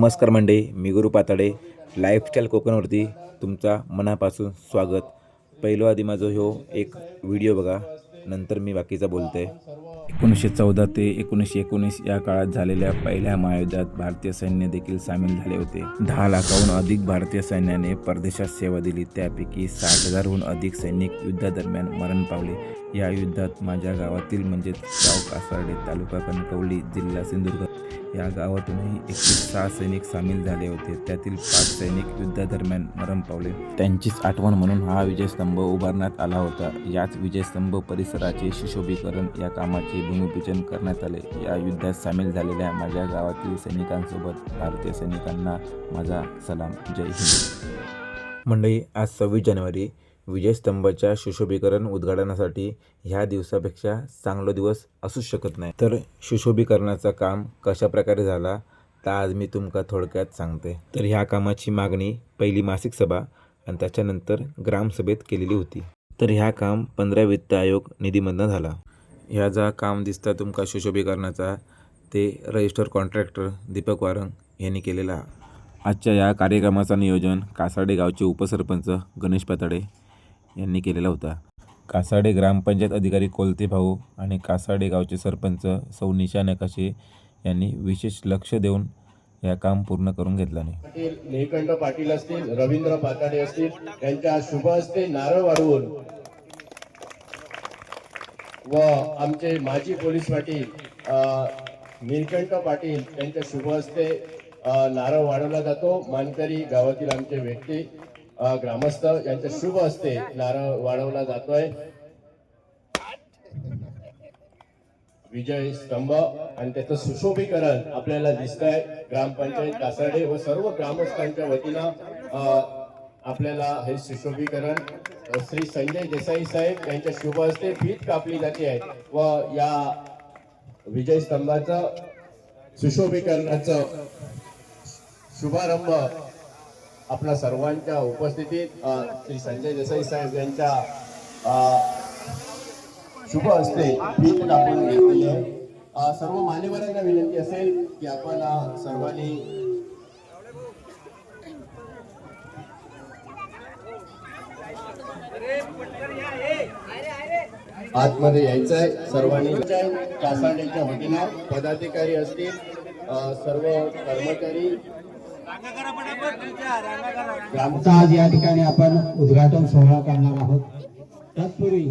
नमस्कार मंडळी मी गुरु पाताडे. लाईफस्टाईल कोकणवरती तुमचा मनापासून स्वागत. पहिलो आधी माझं ह्यो एक व्हिडिओ बघा. नंतर मी बाकीचा बोलतोय. एकोणीसशे चौदा ते एकोणीसशे एकोणीस या काळात झालेल्या पहिल्या महायुद्धात भारतीय सैन्य देखील सामील झाले होते. दहा लाखाहून अधिक भारतीय सैन्याने परदेशात सेवा दिली. त्यापैकी साठ हजारहून अधिक सैनिक युद्धादरम्यान मरण पावले. या युद्धात माझ्या गावातील म्हणजेच गाव कासार्डे तालुका कणकवली जिल्हा सिंधुदुर्ग या गावातूनही एकवीस सहा सैनिक सामील झाले होते. त्यातील पाच सैनिक युद्धादरम्यान मरण पावले. त्यांचीच आठवण म्हणून हा विजयस्तंभ उभारण्यात आला होता. याच विजयस्तंभ परिसराचे सुशोभीकरण या कामाचे भूमिपूजन करण्यात आले. या युद्धात सामील झालेल्या माझ्या गावातील सैनिकांसोबत भारतीय सैनिकांना माझा सलाम. जय हिंद. मंडळी आज सव्वीस जानेवारी विजयस्तंभाच्या सुशोभीकरण उद्घाटनासाठी ह्या दिवसापेक्षा चांगला दिवस असूच शकत नाही. तर सुशोभीकरणाचं काम कशा प्रकारे झाला तर आज मी तुमका थोडक्यात सांगते. तर ह्या कामाची मागणी पहिली मासिक सभा आणि त्याच्यानंतर ग्रामसभेत केलेली होती. तर ह्या काम पंधरा वित्त आयोग निधीमधनं झाला. ह्या जा काम दिसता तुमका सुशोभीकरणाचा ते रजिस्टर कॉन्ट्रॅक्टर दीपक वारंग यांनी केलेला. आजच्या या कार्यक्रमाचं नियोजन कासाडे गावचे उपसरपंच गणेश पाताडे यांनी केलेला होता. कासाडे ग्रामपंचायत अधिकारी कोलते भाऊ आणि कासाडे गावचे सरपंच सौ निशा नकाशे यांनी विशेष लक्ष देऊन या काम पूर्ण करून घेतलं नाही. निळकंठ पाटील असतील रवींद्र पाताडे असतील त्यांच्या शुभ हस्ते नारळ वाढवून व आमचे माजी पोलीस पाटील निळकंठ पाटील यांच्या शुभ हस्ते नारळ वाढवला जातो. मानकरी गावातील आमचे व्यक्ती ग्रामस्थ यांच्या शुभ हस्ते नारळ वाढवला जातोय. विजय स्तंभ आणि त्याचं सुशोभीकरण आपल्याला दिसत आहे ग्रामपंचायत कासाडे व सर्व ग्रामस्थांच्या वतीनं आपल्याला हे सुशोभीकरण श्री संजय देसाई साहेब यांच्या शुभ हस्ते फीत कापली जाते आहे. व या विजय स्तंभाचं सुशोभीकरणाचं शुभारंभ आपल्या सर्वांच्या उपस्थितीत श्री संजय देसाई साहेब यांच्या शुभ असते भीत घेतलेली आहे. सर्व मान्यवरांना विनंती असेल की आपण सर्वांनी आतमध्ये यायचं आहे. सर्वांनी कासांडेच्या वतीनं पदाधिकारी असतील सर्व कर्मचारी आमचा आज या ठिकाणी आपण उद्घाटन सोहळा करणार आहोत. तत्पूर्वी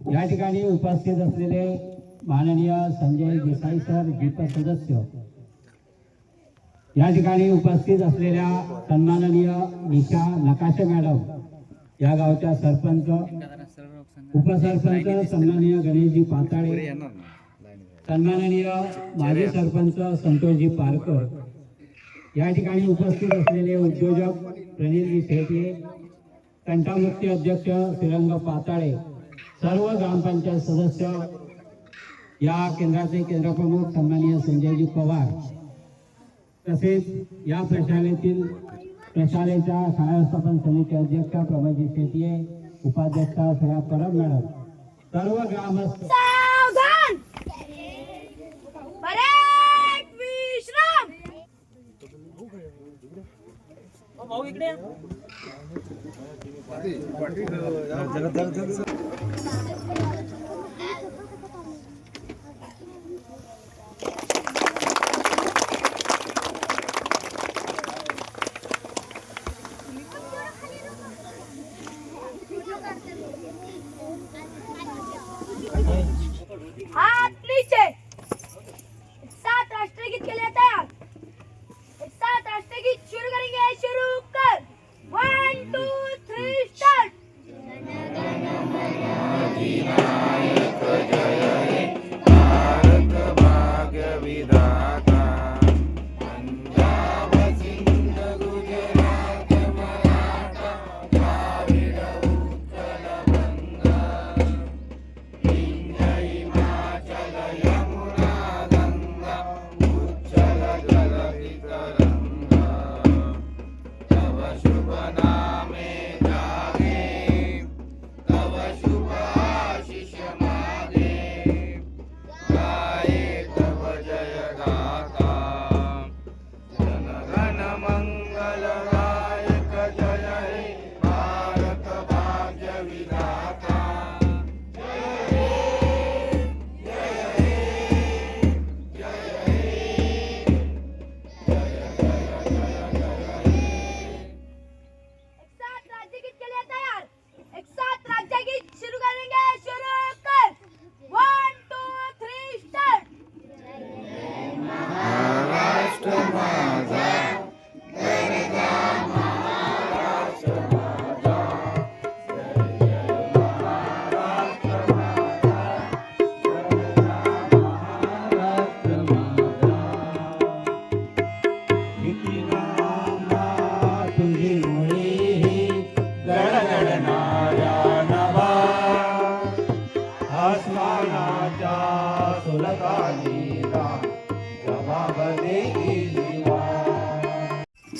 या ठिकाणी उपस्थित असलेले माननीय संजय देसाई सर दीपक सदस्य. या ठिकाणी उपस्थित असलेल्या सन्माननीय निशा नकाशे मॅडम या गावच्या सरपंच उपसरपंच सन्माननीय गणेशजी पाताळे सन्माननीय माजी सरपंच संतोषजी पारकर या ठिकाणी उपस्थित असलेले उद्योजक प्रणिलजी शेटे कंठामुक्ती अध्यक्ष श्रीरंग पाताळे सर्व ग्रामपंचायत सदस्य या केंद्राचे केंद्रप्रमुख सन्माननीय संजयजी पवार तसेच या प्रशालेतील प्रशालेच्या शाळास्थापन व्यवस्थापन समिती अध्यक्ष प्रभाजी शेटिये उपाध्यक्ष सया परब मॅडम सर्व ग्रामस्थ भाऊ इकडे जगत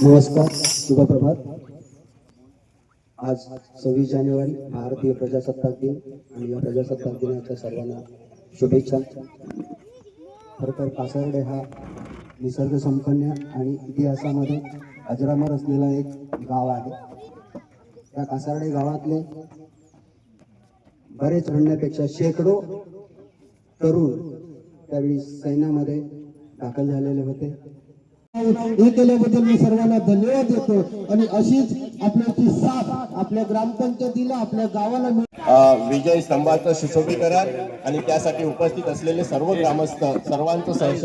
नमस्कार शुभप्रभात. आज सव्वीस जानेवारी भारतीय प्रजासत्ताक दिन आणि या प्रजासत्ताक दिनाच्या सर्वांना शुभेच्छा. खरं तर कासार्डे हा निसर्ग संपन्न आणि इतिहासामध्ये अजरामर असलेला एक गाव आहे. त्या कासारडे गावातले बरेच म्हणण्यापेक्षा शेकडो तरुण त्यावेळी सैन्यामध्ये दाखल झालेले होते. हे केल्याबद्दल मी सर्वांना धन्यवाद देतो आणि अशीच आपल्याची साथ आपल्या ग्रामपंचायतीला आपल्या गावाला विजय स्तंभाचं सुशोभीकरण आणि त्यासाठी उपस्थित असलेले सर्व ग्रामस्थ सर्वांचं सहर्ष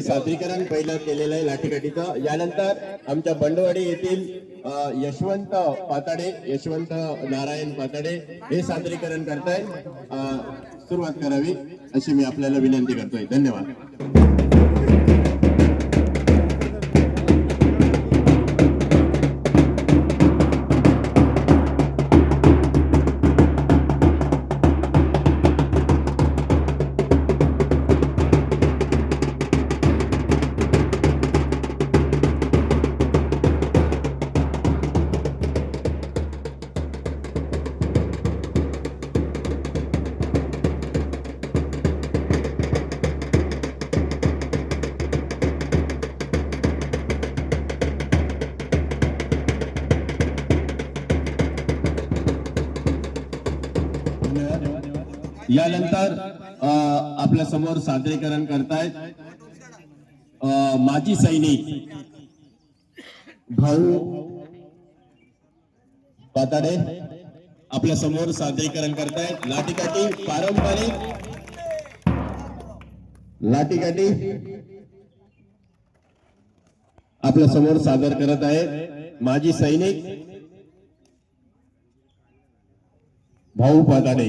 यांनी सादरीकरण पहिलं केलेलं आहे लाठीकाठीचं यानंतर आमच्या बंडवाडी येथील यशवंत पाताडे यशवंत नारायण पाताडे हे सादरीकरण करताय सुरुवात करावी अशी मी आपल्याला विनंती करतोय. धन्यवाद. यानंतर आपल्यासमोर सादरीकरण करतायत माजी सैनिक भाऊ पाताडे आपल्यासमोर सादरीकरण करतायत. लाठीकाठी पारंपरिक. लाठीकाठी आपल्यासमोर सादर करत आहेत माजी सैनिक भाऊ पाताडे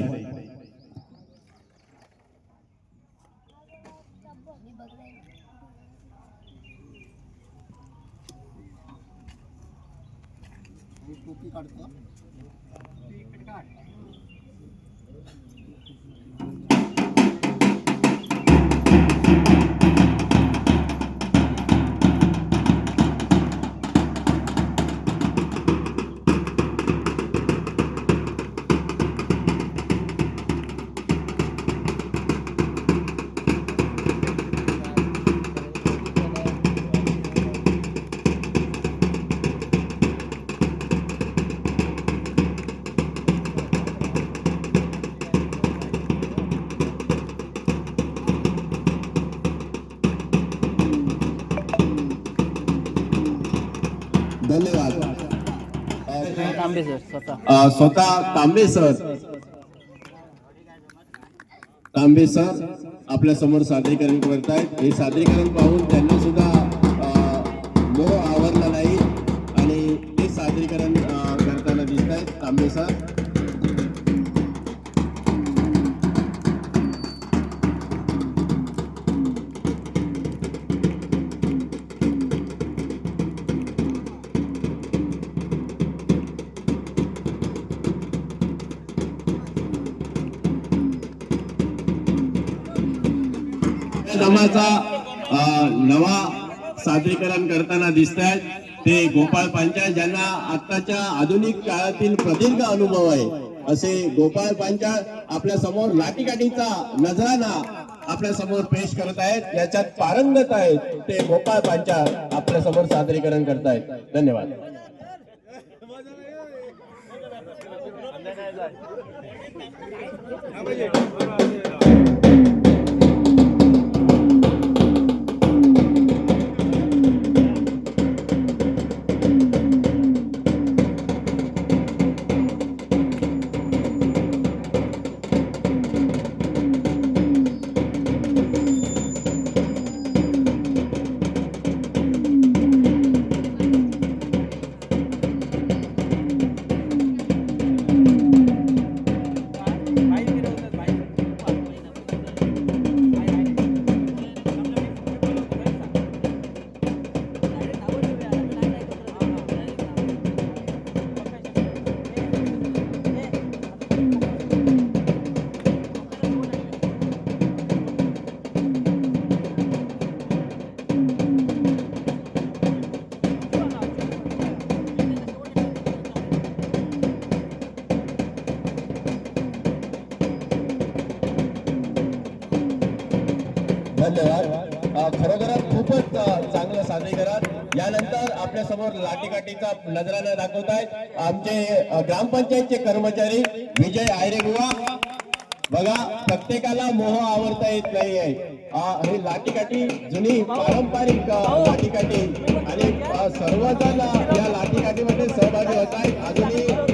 तांबे सर स्वतः. तांबे सर तांबे सर आपल्यासमोर सादरीकरण करतायत. हे सादरीकरण पाहून त्यांना सुद्धा मोह आवरला नाही. आणि ते सादरीकरण करताना दिसत आहेत तांबे सर कार्यक्रमाचा नवा सादरीकरण करताना दिसत आहेत ते गोपाळ पांचाळ ज्यांना आत्ताच्या आधुनिक काळातील प्रदीर्घ अनुभव आहे असे गोपाळ पांचाळ आपल्यासमोर लाठीकाठीचा नजराना आपल्यासमोर पेश करत आहेत. याच्यात पारंगत आहेत ते गोपाळ पांचाळ आपल्यासमोर सादरीकरण करतायत. धन्यवाद. सादरीकरण यानंतर आपल्यासमोर लाठीकाठीचा नजराना दाखवत आहेत. आमचे ग्रामपंचायतचे कर्मचारी विजय आयरेगुवा बघा प्रत्येकाला मोह आवडता येत नाहीये. हे लाठीकाठी जुनी पारंपरिक लाठीकाठी. आणि सर्वजण या लाठीकाठीमध्ये सहभागी होत आहेत. अजूनही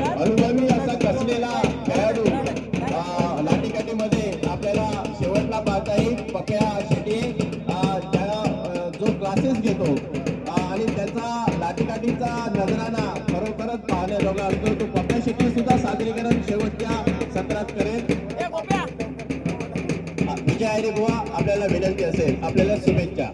आपल्याला विनंती असेल आपल्याला शुभेच्छा.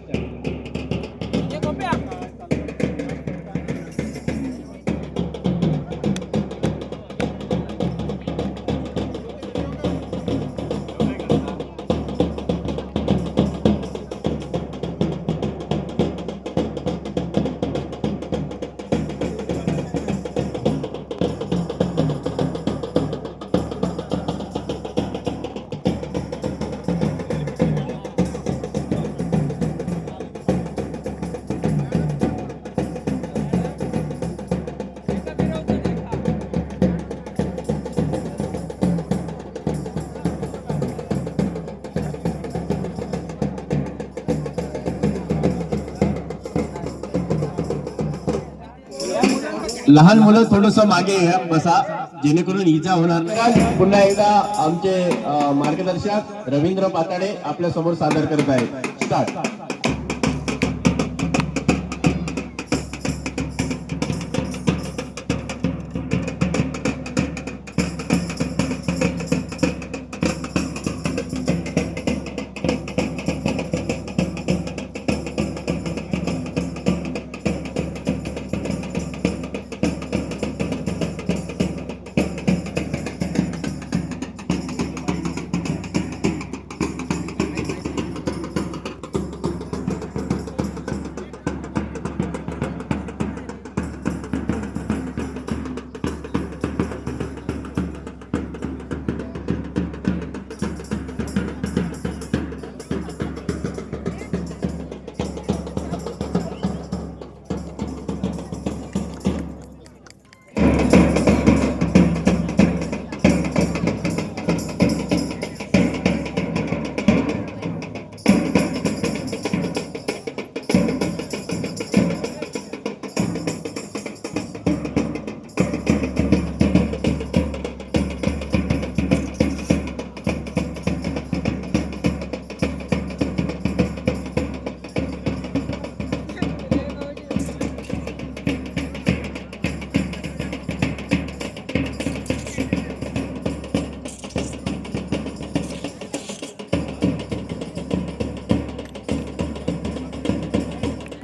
लहान मुलं थोडस मागे बसा. जेणेकरून इजा होणार नाही. पुन्हा एकदा आमचे मार्गदर्शक रवींद्र पाताडे आपल्यासमोर सादर करत आहेत. स्टार्ट.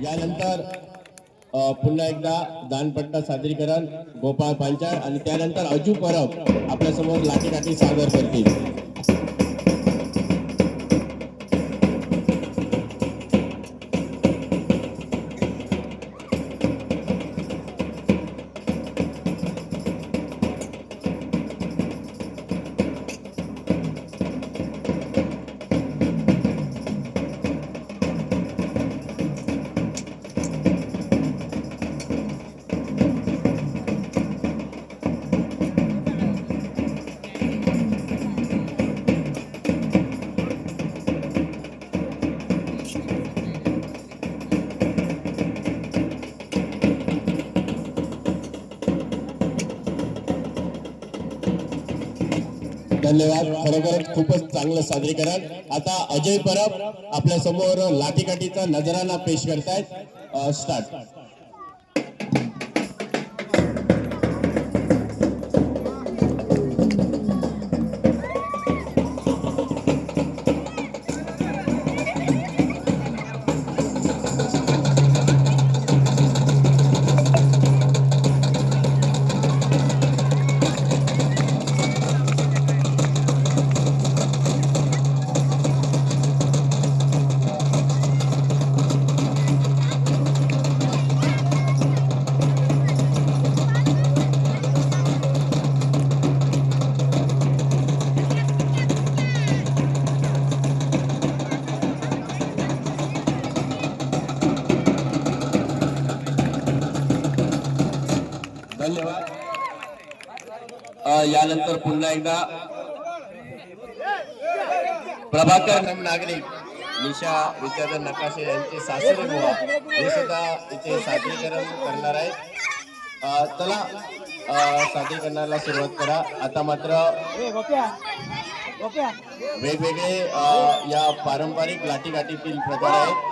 यानंतर पुन्हा एकदा दानपट्टा सादरीकरण गोपाळ पांचाळ आणि त्यानंतर अजू परब आपल्यासमोर लाठीकाठी सादर करतील. धन्यवाद. खरोखर खूपच चांगलं सादरीकरण. आता अजय परब आपल्यासमोर लाठीकाठीचा नजराना पेश करतायत. स्टार्ट यानंतर पुन्हा एकदा प्रभाकर नागरिक निशा विद्याधर नकाशे यांचे सासरे गोवा हे सुद्धा इथे सादरीकरण करणार आहेत. चला सादरीकरणाला सुरुवात करा. आता मात्र वेगवेगळे या पारंपरिक लाठीघाटीतील प्रकार आहेत.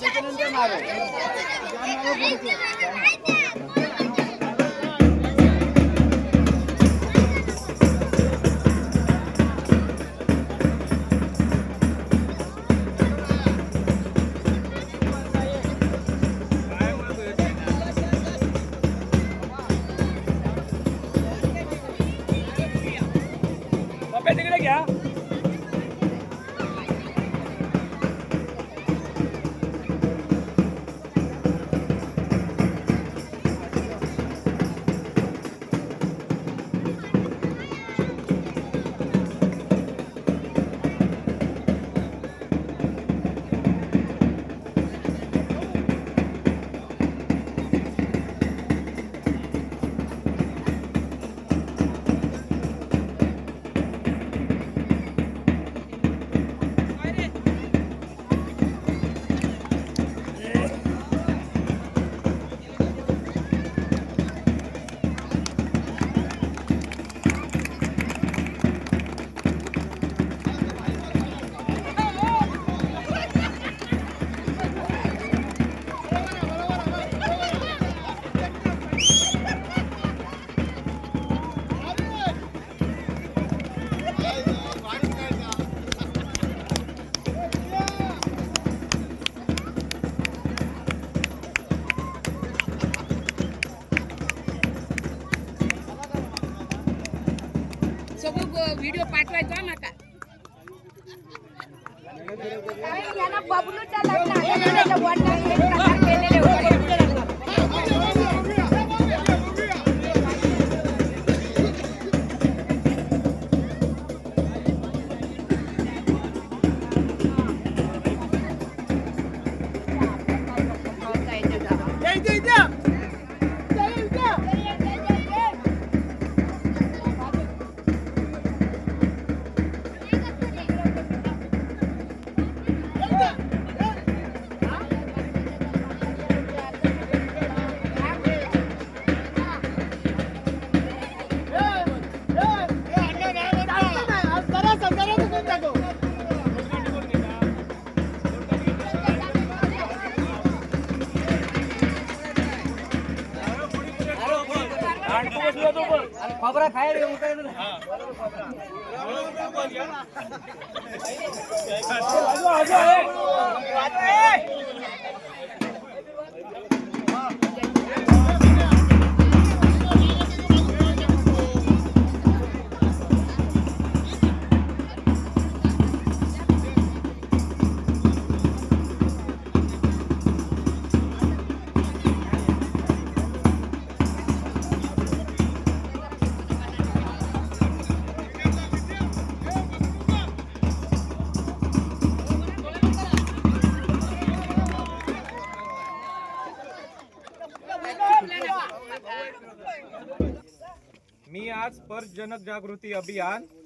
站起来了！站起来了！व्हिडिओ पाठवायचा नका कारण केलेले होते. ખોબરા ખાય રે હું. કહી દઉં હા खोबरा खायला मी आज स्पर्श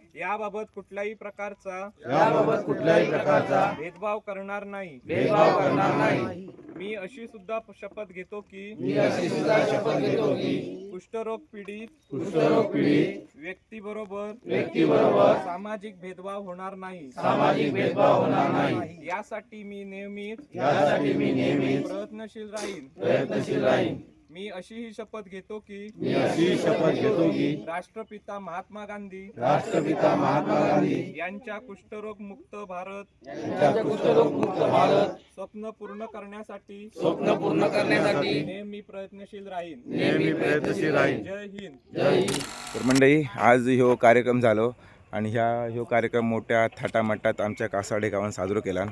याबाबत कुठल्याही प्रकारचा याबाबत कुठल्याही प्रकारचा भेदभाव करणार नाही. भेदभाव करणार नाही. मी अशी सुद्धा शपथ घेतो की मी अशी सुद्धा शपथ घेतो की कुष्ठरोग पीडित कुष्ठरोग पीडित व्यक्ती बरोबर व्यक्ती बरोबर सामाजिक भेदभाव होणार नाही. सामाजिक भेदभाव होणार नाही. यासाठी मी नेहमीच यासाठी मी नेहमीच प्रयत्नशील राहीन. प्रयत्नशील राहीन. मी अशी ही शपथ घेतो की मी अशी शपथ घेतो की राष्ट्रपिता महात्मा गांधी राष्ट्रपिता महात्मा गांधी यांच्या कुष्ठरोग मुक्त भारत यांच्या कुष्ठरोग मुक्त भारत स्वप्न पूर्ण करण्यासाठी स्वप्न पूर्ण करण्यासाठी नेहमी प्रयत्नशील राहीन. नेहमी प्रयत्नशील राहीन. जय हिंद. जय हिंद. तर मंडळी आज ह्यो कार्यक्रम झालो आणि ह्या ह्यो कार्यक्रम मोठ्या थाटामाटात आमच्या कासाडे गावात साजरो केला.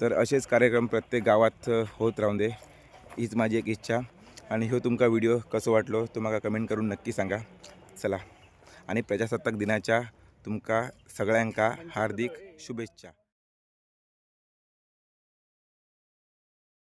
तर असेच कार्यक्रम प्रत्येक गावात होत राहून दे हीच माझी एक इच्छा. आणि ह्यो तुमका व्हिडिओ कसो वाटलो तुम्हाला कमेंट करून नक्की सांगा. चला. आणि प्रजासत्ताक दिनाच्या तुमका सगळ्यांका हार्दिक शुभेच्छा.